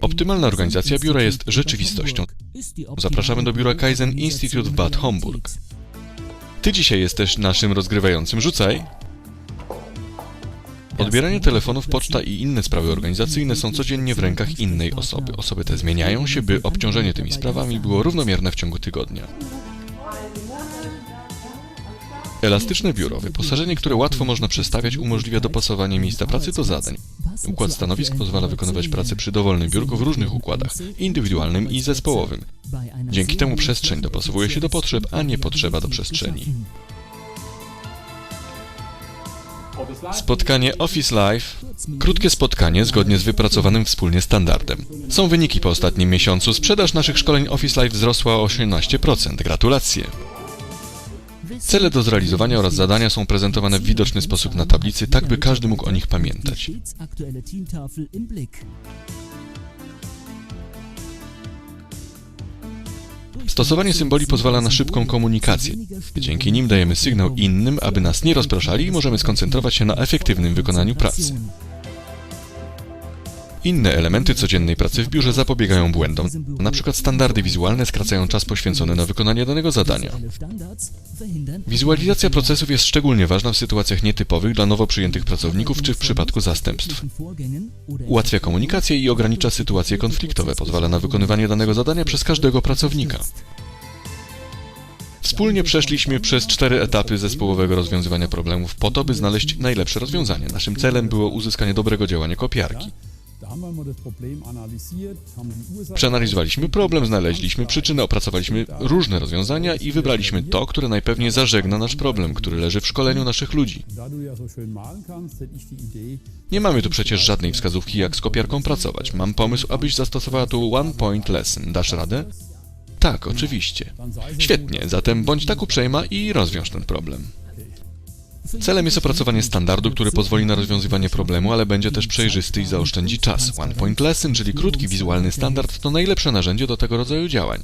Optymalna organizacja biura jest rzeczywistością. Zapraszamy do biura Kaizen Institute w Bad Homburg. Ty dzisiaj jesteś naszym rozgrywającym. Rzucaj! Odbieranie telefonów, poczta i inne sprawy organizacyjne są codziennie w rękach innej osoby. Osoby te zmieniają się, by obciążenie tymi sprawami było równomierne w ciągu tygodnia. Elastyczne biuro, wyposażenie, które łatwo można przestawiać, umożliwia dopasowanie miejsca pracy do zadań. Układ stanowisk pozwala wykonywać pracę przy dowolnym biurku w różnych układach, indywidualnym i zespołowym. Dzięki temu przestrzeń dopasowuje się do potrzeb, a nie potrzeba do przestrzeni. Spotkanie Office Live. Krótkie spotkanie zgodnie z wypracowanym wspólnie standardem. Są wyniki po ostatnim miesiącu. Sprzedaż naszych szkoleń Office Live wzrosła o 18%. Gratulacje! Cele do zrealizowania oraz zadania są prezentowane w widoczny sposób na tablicy, tak by każdy mógł o nich pamiętać. Stosowanie symboli pozwala na szybką komunikację. Dzięki nim dajemy sygnał innym, aby nas nie rozpraszali i możemy skoncentrować się na efektywnym wykonaniu pracy. Inne elementy codziennej pracy w biurze zapobiegają błędom. Na przykład standardy wizualne skracają czas poświęcony na wykonanie danego zadania. Wizualizacja procesów jest szczególnie ważna w sytuacjach nietypowych dla nowo przyjętych pracowników czy w przypadku zastępstw. Ułatwia komunikację i ogranicza sytuacje konfliktowe, pozwala na wykonywanie danego zadania przez każdego pracownika. Wspólnie przeszliśmy przez cztery etapy zespołowego rozwiązywania problemów po to, by znaleźć najlepsze rozwiązanie. Naszym celem było uzyskanie dobrego działania kopiarki. Przeanalizowaliśmy problem, znaleźliśmy przyczynę, opracowaliśmy różne rozwiązania i wybraliśmy to, które najpewniej zażegna nasz problem, który leży w szkoleniu naszych ludzi. Nie mamy tu przecież żadnej wskazówki, jak z kopiarką pracować. Mam pomysł, abyś zastosowała tu One Point Lesson. Dasz radę? Tak, oczywiście. Świetnie, zatem bądź tak uprzejma i rozwiąż ten problem. Celem jest opracowanie standardu, który pozwoli na rozwiązywanie problemu, ale będzie też przejrzysty i zaoszczędzi czas. One Point Lesson, czyli krótki wizualny standard, to najlepsze narzędzie do tego rodzaju działań.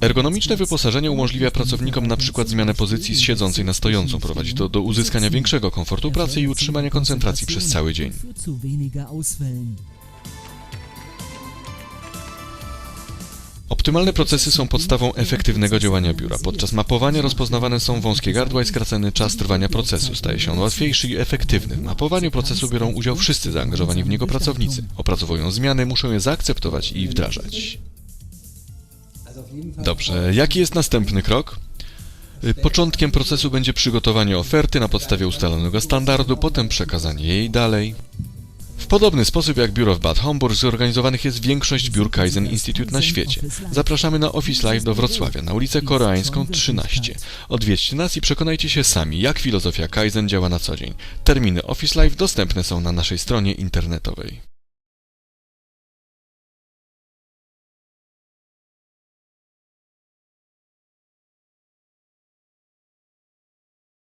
Ergonomiczne wyposażenie umożliwia pracownikom na przykład zmianę pozycji z siedzącej na stojącą. Prowadzi to do uzyskania większego komfortu pracy i utrzymania koncentracji przez cały dzień. Optymalne procesy są podstawą efektywnego działania biura. Podczas mapowania rozpoznawane są wąskie gardła i skracany czas trwania procesu. Staje się on łatwiejszy i efektywny. W mapowaniu procesu biorą udział wszyscy zaangażowani w niego pracownicy. Opracowują zmiany, muszą je zaakceptować i wdrażać. Dobrze, jaki jest następny krok? Y, Początkiem procesu będzie przygotowanie oferty na podstawie ustalonego standardu, potem przekazanie jej dalej. W podobny sposób jak biuro w Bad Homburg zorganizowanych jest większość biur Kaizen Institute na świecie. Zapraszamy na Office Live do Wrocławia, na ulicę Koreańską 13. Odwiedźcie nas i przekonajcie się sami, jak filozofia Kaizen działa na co dzień. Terminy Office Live dostępne są na naszej stronie internetowej.